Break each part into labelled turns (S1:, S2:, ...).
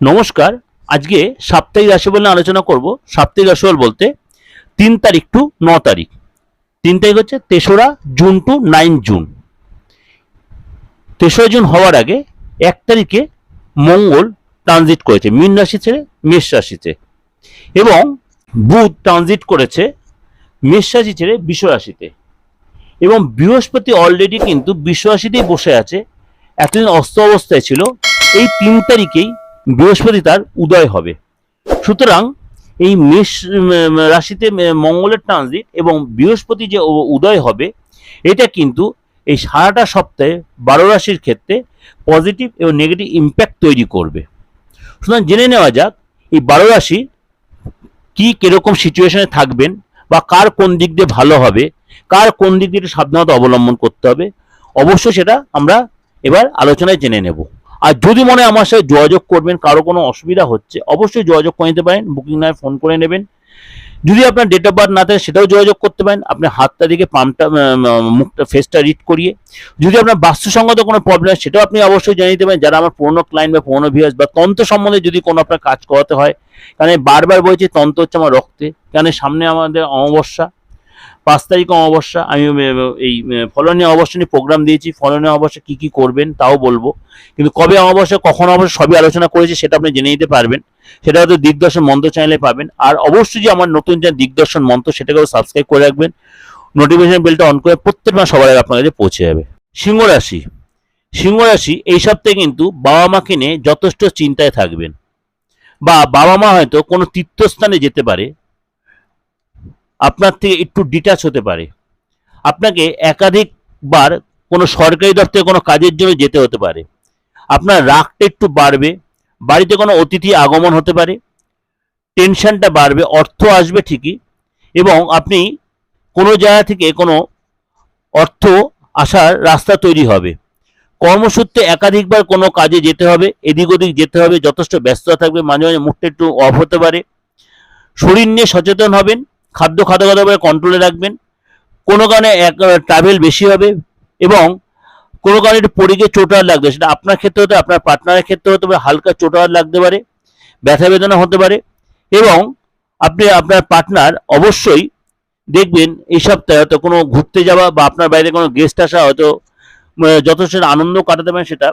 S1: নমস্কার। আজকে সাপ্তাহিক রাশিফল নিয়ে আলোচনা করব। সাপ্তাহিক রাশিফল বলতে তিন তারিখ টু ন তারিখ। তিন তারিখ হচ্ছে তেসরা জুন টু নাইন জুন। তেসরা জুন হওয়ার আগে এক তারিখে মঙ্গল ট্রানজিট করেছে, মীন রাশি ছেড়ে মেষ রাশিতে এবং বুধ ট্রানজিট করেছে মেষ রাশি ছেড়ে বিশ্ব রাশিতে। এবং বৃহস্পতি অলরেডি কিন্তু বিশ্ব রাশিতেই বসে আছে। এতদিন অস্ত অবস্থায় ছিল। এই তিন তারিখেই বৃহস্পতি তার উদয় হবে। সুতরাং এই মেষ রাশিতে মঙ্গলের ট্রানজিট এবং বৃহস্পতি যে উদয় হবে, এটা কিন্তু এই সারাটা সপ্তাহে বারো রাশির ক্ষেত্রে পজিটিভ এবং নেগেটিভ ইম্প্যাক্ট তৈরি করবে। সুতরাং জেনে নেওয়া যাক, এই বারো রাশি কি কীরকম সিচুয়েশনে থাকবেন বা কার কোন দিক দিয়ে ভালো হবে, কার কোন দিক দিয়ে সাবধানতা অবলম্বন করতে হবে, অবশ্যই সেটা আমরা এবার আলোচনায় জেনে নেব। আর যদি মনে আমার সাথে যোগাযোগ করবেন, কারও কোনো অসুবিধা হচ্ছে, অবশ্যই যোগাযোগ করে নিতে পারেন বুকিং নয় ফোন করে নেবেন। যদি আপনার ডেট অফ বার্থ না থাকে, সেটাও যোগাযোগ করতে পারেন। আপনি হাতটা দিকে পাম্পটা মুখটা ফেসটা রিড করিয়ে। যদি আপনার বাস্তুসঙ্গত কোনো প্রবলেম হয়, সেটাও আপনি অবশ্যই জানিয়ে দিতে পারেন। যারা আমার পুরনো ক্লায়েন্ট বা পুরনো ভিউয়ার্স বা তন্ত্র সম্বন্ধে যদি কোনো আপনার কাজ করাতে হয়, কারণ বারবার বলছি, তন্ত্র হচ্ছে আমার রক্তে। কারণ সামনে আমাদের অমাবস্যা পাঁচ তারিখ অমাবস্যা আমি এই ফলনীয় অমাবস্যা নিয়ে প্রোগ্রাম দিয়েছি ফলনীয় অমাবস্যা কী কী করবেন তাও বলব। কিন্তু কবে অমাবস্যা, কখন অমাবস্যা সবই আলোচনা করেছি সেটা আপনি জেনে নিতে পারবেন। সেটা হয়তো দিগদর্শন মন্ত্র চ্যানেলে পাবেন। আর অবশ্যই যে আমার নতুন যে দিগদর্শন মন্ত্র সেটাকেও সাবস্ক্রাইব করে রাখবেন। নোটিফিকেশন বেলটা অন করে প্রত্যেক মাস সবার আগে আপনার কাছে পৌঁছে যাবে। সিংহ রাশি। সিংহ রাশি, এই সপ্তাহে কিন্তু বাবা মাকে নিয়ে যথেষ্ট চিন্তায় থাকবেন। বা বাবা মা হয়তো কোনো তীর্থস্থানে যেতে পারে আপনার থেকে একটু ডিটাচ হতে পারে। আপনাকে একাধিকবার কোনো সরকারি দপ্তরে কোনো কাজের জন্য যেতে হতে পারে। আপনার রাগটা একটু বাড়বে, বাড়িতে কোনো অতিথি আগমন হতে পারে, টেনশনটা বাড়বে, অর্থ আসবে ঠিকই, এবং আপনি কোনো জায়গা থেকে কোনো অর্থ আসার রাস্তা তৈরি হবে। কর্মসূত্রে একাধিকবার কোনো কাজে যেতে হবে, এদিক ওদিক যেতে হবে, যথেষ্ট ব্যস্ততা থাকবে, মাঝে মাঝে মুখটা একটু অফ হতে পারে। শরীর নিয়ে সচেতন হবেন খাদ্য খাদ্য কন্ট্রোলে রাখবেন। কোনো কারণে এক ট্রাভেল বেশি হবে এবং কোনো কারণে একটু পড়ে গিয়ে চোটার লাগবে। সেটা আপনার ক্ষেত্রে হতে, আপনার পার্টনারের ক্ষেত্রে হতে পারে, হালকা চোট চোটার লাগতে পারে, ব্যথা বেদনা হতে পারে এবং আপনি, আপনার পার্টনার অবশ্যই দেখবেন এই সপ্তাহে হয়তো কোনো ঘুরতে যাওয়া বা আপনার বাইরে কোনো গেস্ট আসা হয়তো যথেষ্ট আনন্দ কাটাতে পারেন সেটা।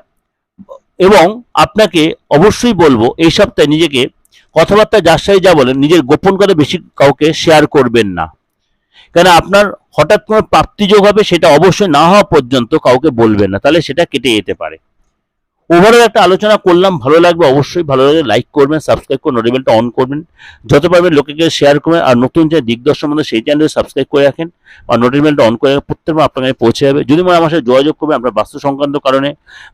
S1: এবং আপনাকে অবশ্যই বলব, এই সপ্তাহে নিজেকে কথাবার্তা যার সাথে যা বলেন, নিজের গোপন করে বেশি কাউকে শেয়ার করবেন না। কেন আপনার হঠাৎ কোনো প্রাপ্তিযোগ হবে, সেটা অবশ্যই না হওয়া পর্যন্ত কাউকে বলবেন না, তাহলে সেটা কেটে যেতে পারে। ওভারঅল একটা আলোচনা করলাম, ভালো লাগবে অবশ্যই, ভালো লাগলে লাইক করবেন সাবস্ক্রাইব করে নোটিফিকেশনটা অন করবেন। যত পারবেন লোকেকে শেয়ার করবেন, আর নতুন যে দিগদর্শন মধ্যে সেই চ্যানেলে সাবস্ক্রাইব করে রাখেন, আর নোটিফিকেশনটা অন করে রাখেন প্রত্যেকবার আপনার কাছে পৌঁছে যাবে। যদি মনে আমার সাথে যোগাযোগ করবেন, আপনার বাস্তু সংক্রান্ত কারণে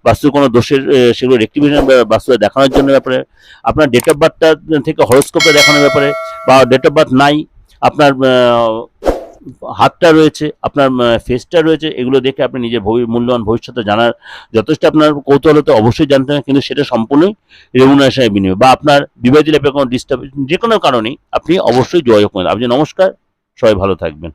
S1: বাস্তুর কোনো দোষের সেগুলো রেক্টিফিকেশন বাস্তু দেখানোর জন্য ব্যাপারে, আপনার ডেট অফ বার্থটা থেকে হরস্কোপে দেখানোর ব্যাপারে, বা ডেট অফ বার্থ নাই, আপনার হাতটা রয়েছে, আপনার ফেসটা রয়েছে, এগুলো দেখে আপনি নিজের ভবি- মূল্যবান ভবিষ্যতে জানার যথেষ্ট আপনার কৌতূহলতা অবশ্যই জানতে হবে, কিন্তু সেটা সম্পূর্ণই রেমুনারেশনের বিনিময় বা আপনার বিবাহিত লাইফে কোনো ডিস্টার্ব যে কোনো কারণেই আপনি অবশ্যই যোগাযোগ করেন। আপনি নমস্কার, সবাই ভালো থাকবেন।